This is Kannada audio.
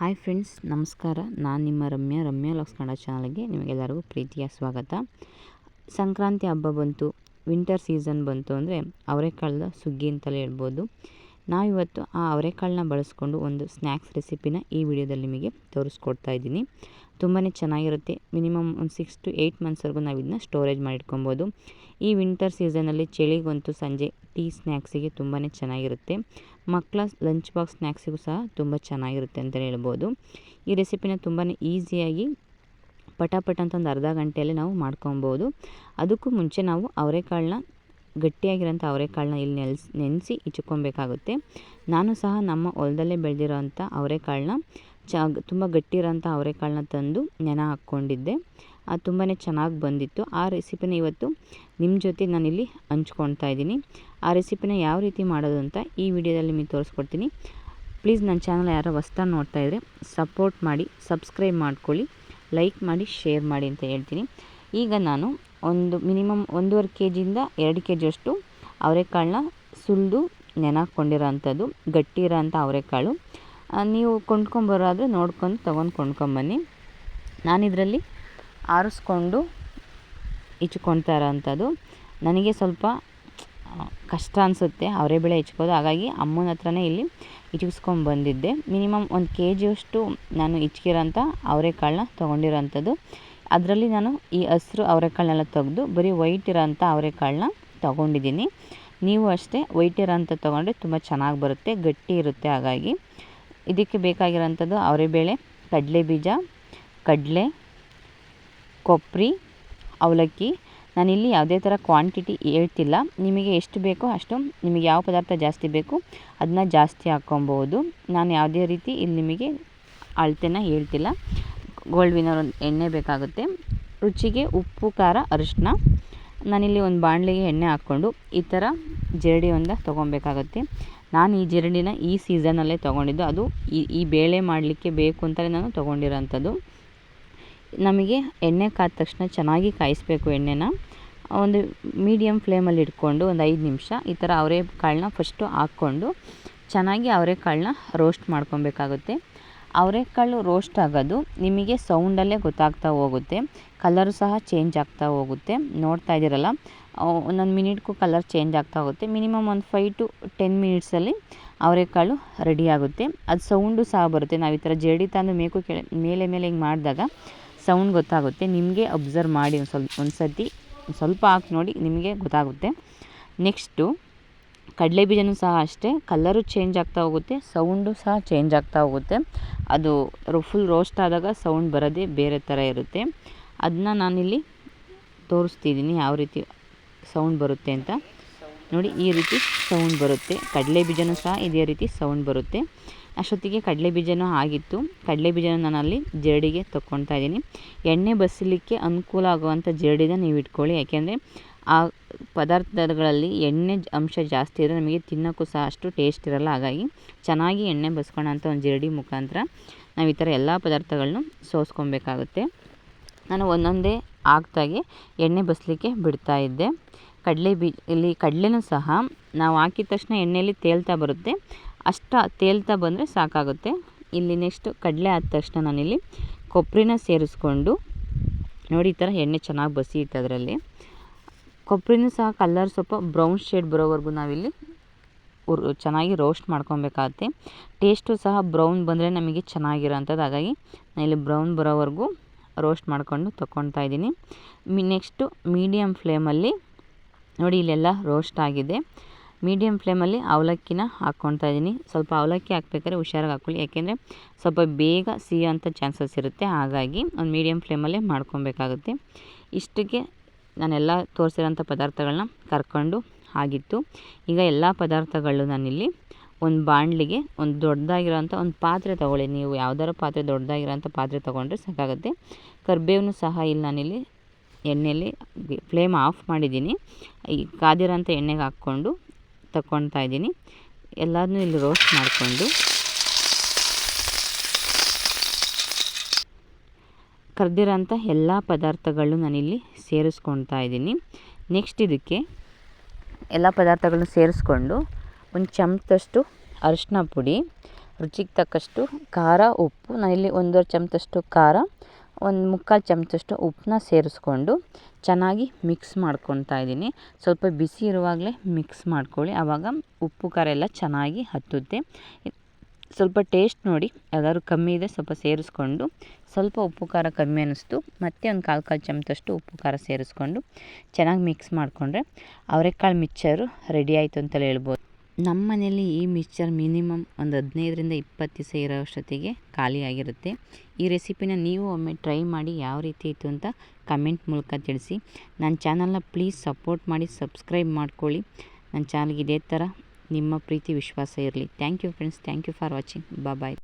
ಹಾಯ್ ಫ್ರೆಂಡ್ಸ್, ನಮಸ್ಕಾರ. ನಾನು ನಿಮ್ಮ ರಮ್ಯಾ ರಮ್ಯಾ ಲಾಕ್ಸ್ ಕನ್ನಡ ಚಾನಲ್ಗೆ ನಿಮಗೆಲ್ಲರಿಗೂ ಪ್ರೀತಿಯ ಸ್ವಾಗತ. ಸಂಕ್ರಾಂತಿ ಹಬ್ಬ ಬಂತು, ವಿಂಟರ್ ಸೀಸನ್ ಬಂತು ಅಂದರೆ ಅವರೆಕಾಳದ ಸುಗ್ಗಿ ಅಂತಲೇ ಹೇಳ್ಬೋದು. ನಾವಿವತ್ತು ಆ ಅವರೆಕಾಳನ್ನ ಬಳಸ್ಕೊಂಡು ಒಂದು ಸ್ನ್ಯಾಕ್ಸ್ ರೆಸಿಪಿನ ಈ ವಿಡಿಯೋದಲ್ಲಿ ನಿಮಗೆ ತೋರಿಸ್ಕೊಡ್ತಾ ಇದ್ದೀನಿ. ತುಂಬಾ ಚೆನ್ನಾಗಿರುತ್ತೆ. ಮಿನಿಮಮ್ ಒಂದು ಸಿಕ್ಸ್ ಟು ಏಯ್ಟ್ ಮಂತ್ಸ್ವರೆಗೂ ನಾವು ಇದನ್ನ ಸ್ಟೋರೇಜ್ ಮಾಡಿಟ್ಕೊಬೋದು. ಈ ವಿಂಟರ್ ಸೀಸನಲ್ಲಿ ಚಳಿಗಂತೂ ಸಂಜೆ ಟೀ ಸ್ನ್ಯಾಕ್ಸಿಗೆ ತುಂಬಾ ಚೆನ್ನಾಗಿರುತ್ತೆ. ಮಕ್ಕಳ ಲಂಚ್ ಬಾಕ್ಸ್ ಸ್ನ್ಯಾಕ್ಸಿಗೂ ಸಹ ತುಂಬ ಚೆನ್ನಾಗಿರುತ್ತೆ ಅಂತಲೇ ಹೇಳ್ಬೋದು. ಈ ರೆಸಿಪಿನ ತುಂಬಾ ಈಸಿಯಾಗಿ ಪಟಾಪಟ ಅಂತ ಒಂದು ಅರ್ಧ ಗಂಟೆಯಲ್ಲಿ ನಾವು ಮಾಡ್ಕೊಬೋದು ಅದಕ್ಕೂ ಮುಂಚೆ ನಾವು ಅವರೆಕಾಳನ್ನ, ಗಟ್ಟಿಯಾಗಿರೋಂಥ ಅವರೆಕಾಳನ್ನ ಇಲ್ಲಿ ನೆನೆಸಿ ನೆನೆಸಿ ಇಚ್ಕೊಬೇಕಾಗುತ್ತೆ ನಾನು ಸಹ ನಮ್ಮ ಹೊಲದಲ್ಲೇ ಬೆಳೆದಿರೋವಂಥ ಅವರೆಕಾಳನ್ನ ಚ ತುಂಬ ಗಟ್ಟಿರೋಂಥ ಅವರೆಕಾಳನ್ನ ತಂದು ನೆನೆ ಹಾಕ್ಕೊಂಡಿದ್ದೆ. ಅದು ತುಂಬಾ ಚೆನ್ನಾಗಿ ಬಂದಿತ್ತು. ಆ ರೆಸಿಪಿನ ಇವತ್ತು ನಿಮ್ಮ ಜೊತೆ ನಾನಿಲ್ಲಿ ಹಂಚ್ಕೊಳ್ತಾ ಇದ್ದೀನಿ. ಆ ರೆಸಿಪಿನ ಯಾವ ರೀತಿ ಮಾಡೋದು ಅಂತ ಈ ವಿಡಿಯೋದಲ್ಲಿ ನಿಮಗೆ ತೋರಿಸ್ಕೊಡ್ತೀನಿ. ಪ್ಲೀಸ್ ನನ್ನ ಚಾನಲ್ ಯಾರೋ ಹೊಸ್ದಾಗಿ ನೋಡ್ತಾ ಇದ್ದರೆ ಸಪೋರ್ಟ್ ಮಾಡಿ, ಸಬ್ಸ್ಕ್ರೈಬ್ ಮಾಡ್ಕೊಳ್ಳಿ, ಲೈಕ್ ಮಾಡಿ, ಶೇರ್ ಮಾಡಿ ಅಂತ ಹೇಳ್ತೀನಿ. ಈಗ ನಾನು ಒಂದು ಮಿನಿಮಮ್ ಒಂದೂವರೆ ಕೆ ಜಿಯಿಂದ ಎರಡು ಕೆ ಜಿಯಷ್ಟು ಅವರೆಕಾಳನ್ನ ಸುಲಿದು ಹಾಕ್ಕೊಂಡಿರೋ ಅಂಥದ್ದು ಗಟ್ಟಿ ಇರೋ ಅಂಥ ಅವರೆಕಾಳು. ನೀವು ಕೊಂಡ್ಕೊಂಬರೋದು ನೋಡ್ಕೊಂಡು ತೊಗೊಂಡು ಕೊಂಡ್ಕೊಂಬನ್ನಿ ನಾನಿದರಲ್ಲಿ ಆರಿಸ್ಕೊಂಡು ಇಚ್ಕೊಳ್ತಾ ಇರೋವಂಥದ್ದು ನನಗೆ ಸ್ವಲ್ಪ ಕಷ್ಟ ಅನಿಸುತ್ತೆ. ಅವರೆಬೇಳೆ ಹೆಚ್ಕೋದು ಹಾಗಾಗಿ ಅಮ್ಮನ ಹತ್ರನೇ ಇಲ್ಲಿ ಇಚ್ಕಿಸ್ಕೊಂಡು ಬಂದಿದ್ದೆ. ಮಿನಿಮಮ್ ಒಂದು ಕೆ ಜಿಯಷ್ಟು ನಾನು ಇಚ್ಕಿರೋಂಥ ಅವರೆಕಾಳನ್ನ ತೊಗೊಂಡಿರೋಂಥದ್ದು. ಅದರಲ್ಲಿ ನಾನು ಈ ಹಸಿರು ಅವರೆಕಾಳನ್ನೆಲ್ಲ ತೆಗೆದು, ಬರೀ ವೈಟ್ ಇರೋಂಥ ಅವರೆಕಾಳನ್ನ ತೊಗೊಂಡಿದ್ದೀನಿ. ನೀವು ಅಷ್ಟೇ ವೈಟ್ ಇರೋಂಥ ತೊಗೊಂಡ್ರೆ ತುಂಬ ಚೆನ್ನಾಗಿ ಬರುತ್ತೆ, ಗಟ್ಟಿ ಇರುತ್ತೆ ಹಾಗಾಗಿ. ಇದಕ್ಕೆ ಬೇಕಾಗಿರೋಂಥದ್ದು ಅವರೆಬೇಳೆ, ಕಡಲೆ ಬೀಜ, ಕಡಲೆ ಕೊಬ್ಬರಿ ಅವಲಕ್ಕಿ. ನಾನಿಲ್ಲಿ ಯಾವುದೇ ಥರ ಕ್ವಾಂಟಿಟಿ ಹೇಳ್ತಿಲ್ಲ. ನಿಮಗೆ ಎಷ್ಟು ಬೇಕೋ ಅಷ್ಟು ನಿಮಗೆ ಯಾವ ಪದಾರ್ಥ ಜಾಸ್ತಿ ಬೇಕು ಅದನ್ನ ಜಾಸ್ತಿ ಹಾಕ್ಕೊಬೋದು. ನಾನು ಯಾವುದೇ ರೀತಿ ಇಲ್ಲಿ ನಿಮಗೆ ಅಳತೆನ ಹೇಳ್ತಿಲ್ಲ. ಗೋಲ್ಡ್ ವಿನರ್ ಎಣ್ಣೆ ಬೇಕಾಗುತ್ತೆ. ರುಚಿಗೆ ಉಪ್ಪು, ಖಾರ, ಅರಿಶಿನ. ನಾನಿಲ್ಲಿ ಒಂದು ಬಾಣಲೆಗೆ ಎಣ್ಣೆ ಹಾಕ್ಕೊಂಡು ಈ ಥರ ಜರಡಿ ಒಂದು ತೊಗೊಬೇಕಾಗುತ್ತೆ. ನಾನು ಈ ಜರಡಿನ ಈ ಸೀಸನಲ್ಲೇ ತೊಗೊಂಡಿದ್ದು. ಅದು ಈ ಈ ಬೇಳೆ ಮಾಡಲಿಕ್ಕೆ ಬೇಕು ಅಂತಲೇ ನಾನು ತೊಗೊಂಡಿರೋಂಥದ್ದು. ನಮಗೆ ಎಣ್ಣೆ ಕಾದ ತಕ್ಷಣ ಚೆನ್ನಾಗಿ ಕಾಯಿಸಬೇಕು ಎಣ್ಣೆನ. ಒಂದು ಮೀಡಿಯಮ್ ಫ್ಲೇಮಲ್ಲಿ ಇಟ್ಕೊಂಡು ಒಂದು ಐದು ನಿಮಿಷ ಈ ಥರ ಅವರೆಕಾಳನ್ನ ಫಸ್ಟು ಹಾಕ್ಕೊಂಡು ಚೆನ್ನಾಗಿ ಅವರೆಕಾಳನ್ನ ರೋಸ್ಟ್ ಮಾಡ್ಕೊಬೇಕಾಗುತ್ತೆ. ಅವರೆಕಾಳು ರೋಸ್ಟ್ ಆಗೋದು ನಿಮಗೆ ಸೌಂಡಲ್ಲೇ ಗೊತ್ತಾಗ್ತಾ ಹೋಗುತ್ತೆ. ಕಲರು ಸಹ ಚೇಂಜ್ ಆಗ್ತಾ ಹೋಗುತ್ತೆ. ನೋಡ್ತಾ ಇದ್ದೀರಲ್ಲ? ಒಂದೊಂದು ಮಿನಿಟ್ಗೂ ಕಲರ್ ಚೇಂಜ್ ಆಗ್ತಾ ಹೋಗುತ್ತೆ. ಮಿನಿಮಮ್ ಒಂದು ಫೈ ಟು ಟೆನ್ ಮಿನಿಟ್ಸಲ್ಲಿ ಅವರೆಕಾಳು ರೆಡಿ ಆಗುತ್ತೆ. ಅದು ಸೌಂಡು ಸಹ ಬರುತ್ತೆ. ನಾವು ಈ ಥರ ಜಡಿ ತಂದು ಮೇಕು ಕೆಳ, ಮೇಲೆ ಮೇಲೆ ಹಿಂಗೆ ಮಾಡಿದಾಗ ಸೌಂಡ್ ಗೊತ್ತಾಗುತ್ತೆ. ನಿಮಗೆ ಅಬ್ಸರ್ವ್ ಮಾಡಿ ಒಂದು ಸ್ವಲ್ಪ, ಒಂದು ಸರ್ತಿ ಸ್ವಲ್ಪ ಹಾಕಿ ನೋಡಿ ನಿಮಗೆ ಗೊತ್ತಾಗುತ್ತೆ. ನೆಕ್ಸ್ಟು ಕಡಲೆ ಬೀಜನೂ ಸಹ ಅಷ್ಟೇ. ಕಲರು ಚೇಂಜ್ ಆಗ್ತಾ ಹೋಗುತ್ತೆ. ಸೌಂಡು ಸಹ ಚೇಂಜ್ ಆಗ್ತಾ ಹೋಗುತ್ತೆ. ಅದು ಫುಲ್ ರೋಸ್ಟ್ ಆದಾಗ ಸೌಂಡ್ ಬರೋದೇ ಬೇರೆ ಥರ ಇರುತ್ತೆ. ಅದನ್ನ ನಾನಿಲ್ಲಿ ತೋರಿಸ್ತಿದ್ದೀನಿ ಯಾವ ರೀತಿ ಸೌಂಡ್ ಬರುತ್ತೆ ಅಂತ. ನೋಡಿ, ಈ ರೀತಿ ಸೌಂಡ್ ಬರುತ್ತೆ. ಕಡಲೆ ಬೀಜನೂ ಸಹ ಇದೇ ರೀತಿ ಸೌಂಡ್ ಬರುತ್ತೆ. ಅಷ್ಟೊತ್ತಿಗೆ ಕಡಲೆ ಬೀಜನೂ ಆಗಿತ್ತು. ಕಡಲೆ ಬೀಜನ ನಾನು ಅಲ್ಲಿ ಜರಡಿಗೆ ತೊಗೊಳ್ತಾ ಇದ್ದೀನಿ. ಎಣ್ಣೆ ಬಸಲಿಕ್ಕೆ ಅನುಕೂಲ ಆಗುವಂಥ ಜರಡಿನ ನೀವು ಇಟ್ಕೊಳ್ಳಿ. ಯಾಕೆಂದರೆ, ಆ ಪದಾರ್ಥಗಳಲ್ಲಿ ಎಣ್ಣೆ ಅಂಶ ಜಾಸ್ತಿ ಇದ್ದರೆ ನಮಗೆ ತಿನ್ನೋಕ್ಕೂ ಸಹ ಅಷ್ಟು ಟೇಸ್ಟ್ ಇರಲ್ಲ. ಹಾಗಾಗಿ ಚೆನ್ನಾಗಿ ಎಣ್ಣೆ ಬಸ್ಕೊಳ್ಳೋಂಥ ಒಂದು ಜರಡಿ ಮುಖಾಂತರ ನಾವು ಈ ಥರ ಎಲ್ಲ ಪದಾರ್ಥಗಳನ್ನೂ ಸೋಸ್ಕೊಬೇಕಾಗುತ್ತೆ ನಾನು ಒಂದೊಂದೇ ಆಗ್ತಾಗೆ ಎಣ್ಣೆ ಬಸಲಿಕ್ಕೆ ಬಿಡ್ತಾಯಿದ್ದೆ ಕಡಲೆ ಬೀಜ ಇಲ್ಲಿ ಕಡಲೆನೂ ಸಹ ನಾವು ಹಾಕಿದ ತಕ್ಷಣ ಎಣ್ಣೆಯಲ್ಲಿ ತೇಲ್ತಾ ಬರುತ್ತೆ. ಅಷ್ಟ ತೇಲ್ತಾ ಬಂದರೆ ಸಾಕಾಗುತ್ತೆ. ಇಲ್ಲಿ ನೆಕ್ಸ್ಟ್ ಕಡಲೆ ಆದ ತಕ್ಷಣ ನಾನಿಲ್ಲಿ ಕೊಬ್ಬರಿನ ಸೇರಿಸ್ಕೊಂಡು, ನೋಡಿ ಈ ಥರ ಎಣ್ಣೆ ಚೆನ್ನಾಗಿ ಬಸಿಯುತ್ತೆ ಅದರಲ್ಲಿ ಕೊಬ್ಬರಿನೂ ಸಹ ಕಲರ್ ಸ್ವಲ್ಪ ಬ್ರೌನ್ ಶೇಡ್ ಬರೋವರೆಗೂ ನಾವಿಲ್ಲಿ ಚೆನ್ನಾಗಿ ರೋಸ್ಟ್ ಮಾಡ್ಕೊಬೇಕಾಗತ್ತೆ. ಟೇಸ್ಟು ಸಹ ಬ್ರೌನ್ ಬಂದರೆ ನಮಗೆ ಚೆನ್ನಾಗಿರೋಂಥದ್ದು ಹಾಗಾಗಿ ಇಲ್ಲಿ ಬ್ರೌನ್ ಬರೋವರೆಗೂ ರೋಸ್ಟ್ ಮಾಡಿಕೊಂಡು ತೊಗೊಳ್ತಾ ಇದ್ದೀನಿ. ಮಿ ನೆಕ್ಸ್ಟು ಮೀಡಿಯಮ್ ಫ್ಲೇಮಲ್ಲಿ ನೋಡಿ ಇಲ್ಲೆಲ್ಲ ರೋಸ್ಟ್ ಆಗಿದೆ. ಮೀಡಿಯಮ್ ಫ್ಲೇಮಲ್ಲಿ ಅವಲಕ್ಕಿನ ಹಾಕ್ಕೊಳ್ತಾ ಇದ್ದೀನಿ. ಸ್ವಲ್ಪ ಅವಲಕ್ಕಿ ಹಾಕ್ಬೇಕಾದ್ರೆ ಹುಷಾರಾಗಿ ಹಾಕ್ಕೊಳ್ಳಿ. ಯಾಕೆಂದರೆ ಸ್ವಲ್ಪ ಬೇಗ ಸಿಯೋಂಥ ಚಾನ್ಸಸ್ ಇರುತ್ತೆ. ಹಾಗಾಗಿ ಒಂದು ಮೀಡಿಯಮ್ ಫ್ಲೇಮಲ್ಲೇ ಮಾಡ್ಕೊಬೇಕಾಗುತ್ತೆ ಇಷ್ಟಕ್ಕೆ ನಾನೆಲ್ಲ ತೋರಿಸಿರೋಂಥ ಪದಾರ್ಥಗಳನ್ನ ಕರ್ಕೊಂಡು ಆಗಿತ್ತು. ಈಗ ಎಲ್ಲ ಪದಾರ್ಥಗಳು ನಾನಿಲ್ಲಿ ಒಂದು ಬಾಣಲಿಗೆ ಒಂದು ದೊಡ್ಡದಾಗಿರೋಂಥ ಒಂದು ಪಾತ್ರೆ ತೊಗೊಳ್ಳಿ. ನೀವು ಯಾವ್ದಾದ್ರು ಪಾತ್ರೆ ದೊಡ್ಡದಾಗಿರೋಂಥ ಪಾತ್ರೆ ತೊಗೊಂಡ್ರೆ ಸಾಕಾಗುತ್ತೆ. ಕರ್ಬೇವೂ ಸಹ ಇಲ್ಲಿ ನಾನಿಲ್ಲಿ ಎಣ್ಣೆಯಲ್ಲಿ ಫ್ಲೇಮ್ ಆಫ್ ಮಾಡಿದ್ದೀನಿ. ಈ ಕಾದಿರೋಂಥ ಎಣ್ಣೆಗೆ ಹಾಕ್ಕೊಂಡು ತಗೊಳ್ತಾ ಇದ್ದೀನಿ. ಎಲ್ಲದನ್ನೂ ಇಲ್ಲಿ ರೋಸ್ಟ್ ಮಾಡಿಕೊಂಡು. ಕರೆದಿರೋಂಥ ಎಲ್ಲ ಪದಾರ್ಥಗಳು ನಾನಿಲ್ಲಿ ಸೇರಿಸ್ಕೊಳ್ತಾ ಇದ್ದೀನಿ. ನೆಕ್ಸ್ಟ್ ಇದಕ್ಕೆ ಎಲ್ಲ ಪದಾರ್ಥಗಳನ್ನ ಸೇರಿಸ್ಕೊಂಡು ಒಂದು ಚಮಚದಷ್ಟು ಅರಿಶಿನ ಪುಡಿ, ರುಚಿಗೆ ತಕ್ಕಷ್ಟು ಖಾರ ಉಪ್ಪು. ನಾನಿಲ್ಲಿ ಒಂದೂವರೆ ಚಮಚದಷ್ಟು ಖಾರ, ಒಂದು ಮುಕ್ಕಾಲು ಚಮಚದಷ್ಟು ಉಪ್ಪನ್ನ ಸೇರಿಸ್ಕೊಂಡು ಚೆನ್ನಾಗಿ ಮಿಕ್ಸ್ ಮಾಡ್ಕೊತಾ ಇದ್ದೀನಿ. ಸ್ವಲ್ಪ ಬಿಸಿ ಇರುವಾಗಲೇ ಮಿಕ್ಸ್ ಮಾಡ್ಕೊಳ್ಳಿ. ಆವಾಗ ಉಪ್ಪು, ಖಾರ ಎಲ್ಲ ಚೆನ್ನಾಗಿ ಹತ್ತುತ್ತೆ. ಸ್ವಲ್ಪ ಟೇಸ್ಟ್ ನೋಡಿ, ಯಾವ್ದಾದ್ರು ಕಮ್ಮಿ ಇದೆ ಸ್ವಲ್ಪ ಸೇರಿಸ್ಕೊಂಡು, ಸ್ವಲ್ಪ ಉಪ್ಪು, ಖಾರ ಕಮ್ಮಿ ಅನ್ನಿಸ್ತು. ಮತ್ತೆ ಒಂದು ಕಾಲು ಕಾಲು ಚಮಚದಷ್ಟು ಉಪ್ಪು, ಖಾರ ಸೇರಿಸ್ಕೊಂಡು ಚೆನ್ನಾಗಿ ಮಿಕ್ಸ್ ಮಾಡಿಕೊಂಡ್ರೆ ಅವರೆಕಾಳು ಮಿಚ್ಚರು ರೆಡಿ ಆಯಿತು ಅಂತಲೇ ಹೇಳ್ಬೋದು. ನಮ್ಮ ಮನೆಯಲ್ಲಿ ಈ ಮಿಕ್ಸ್ಚರ್ ಮಿನಿಮಮ್ ಒಂದು ಹದಿನೈದರಿಂದ ಇಪ್ಪತ್ತು ದಿವಸ ಇರೋ ಅಷ್ಟೊತ್ತಿಗೆ ಖಾಲಿಯಾಗಿರುತ್ತೆ ಈ ರೆಸಿಪಿನ ನೀವು ಒಮ್ಮೆ ಟ್ರೈ ಮಾಡಿ ಯಾವ ರೀತಿ ಇತ್ತು ಅಂತ ಕಮೆಂಟ್ ಮೂಲಕ ತಿಳಿಸಿ. ನನ್ನ ಚಾನಲ್ನ ಪ್ಲೀಸ್ ಸಪೋರ್ಟ್ ಮಾಡಿ, ಸಬ್ಸ್ಕ್ರೈಬ್ ಮಾಡ್ಕೊಳ್ಳಿ. ನನ್ನ ಚಾನಲ್ಗೆ ಇದೇ ಥರ ನಿಮ್ಮ ಪ್ರೀತಿ, ವಿಶ್ವಾಸ ಇರಲಿ. Thank you friends. Thank you for watching. Bye.